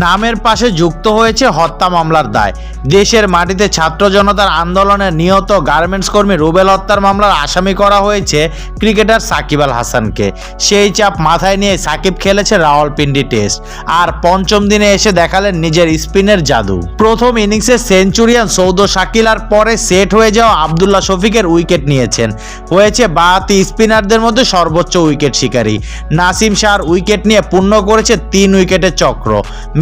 নামের পাশে যুক্ত হয়েছে হত্যা মামলার দায়। দেশের মাটিতে ছাত্র জনতার আন্দোলনে নিহত গার্মেন্টস কর্মী রুবেল হত্যার মামলার আসামি করা হয়েছে ক্রিকেটার সাকিব আল হাসানকে। সেই চাপ মাথায় নিয়ে সাকিব খেলেছে রাওয়ালপিন্ডি টেস্ট। আর পঞ্চম দিনে এসে দেখালেন নিজের স্পিনের জাদু। প্রথম ইনিংসে সেঞ্চুরিয়ান সৌদ শাকিল আর পরে সেট হয়ে যাওয়া আবদুল্লাহ শফিকের উইকেট নিয়েছেন। হয়েছে বাহাতি স্পিনারদের মধ্যে সর্বোচ্চ উইকেট শিকারী। নাসিম শাহর উইকেট নিয়ে পূর্ণ করেছে তিন উইকেটের চক্র।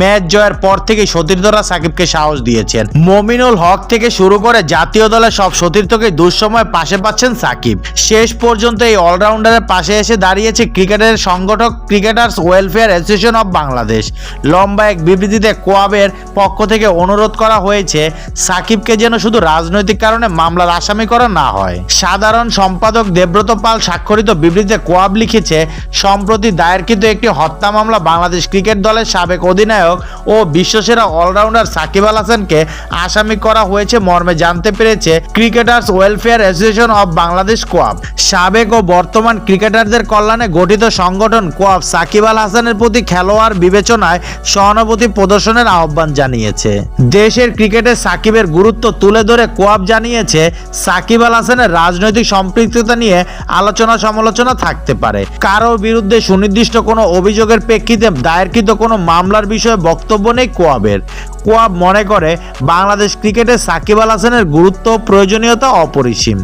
ম্যাচ জয়ের পর থেকে সতীর্থরা সাকিবকে সাহস দিয়েছেন। মমিনুল হক থেকে শুরু করে জাতীয় দলের সব সতীর্থকে দুঃসময় পাশে পাচ্ছেন সাকিব। শেষ পর্যন্ত এই অলরাউন্ডারের পাশে এসে দাঁড়িয়েছে ক্রিকেটের সংগঠক cricketers welfare association of Bangladesh. লম্বা এক বিবৃতিতে কোয়াবের পক্ষ থেকে অনুরোধ করা হয়েছে, সাকিবকে যেন শুধু রাজনৈতিক কারণে মামলার আসামি করা না হয়। সাধারণ সম্পাদক দেব্রত পাল স্বাক্ষরিত বিবৃতিতে কোয়াব লিখেছে, সম্প্রতি দায়েরকৃত একটি হত্যা মামলা বাংলাদেশ ক্রিকেট দলের সাবেক অধিনায়ক ও বিশ্বসেরা অলরাউন্ডার সাকিব আল হাসানকে আসামি করা হয়েছে মর্মে জানতে পেরেছে cricketers welfare association of Bangladesh COAB. সাবেক ও বর্তমান ক্রিকেটারদের কল্যাণে গঠিত সংগঠন কোয়াব সাকিব আল হাসানের প্রতি খেলোয়াড় বিবেচনায় সহানুভূতি প্রদর্শনের আহ্বান জানিয়েছে। দেশের ক্রিকেটে সাকিবের গুরুত্ব তুলে ধরে কোয়াব জানিয়েছে, সাকিব আল হাসানের রাজনৈতিক সম্পৃক্ততা নিয়ে আলোচনা সমালোচনা থাকতে পারে। কারও বিরুদ্ধে সুনির্দিষ্ট কোনো অভিযোগের প্রেক্ষিতে দায়েরকৃত কোনো মামলার বিষয়ে বক্তব্য নেই কোয়াবের। কোয়াব মনে করে বাংলাদেশ ক্রিকেটে সাকিব আল হাসানের গুরুত্ব প্রয়োজনীয়তা অপরিসীম।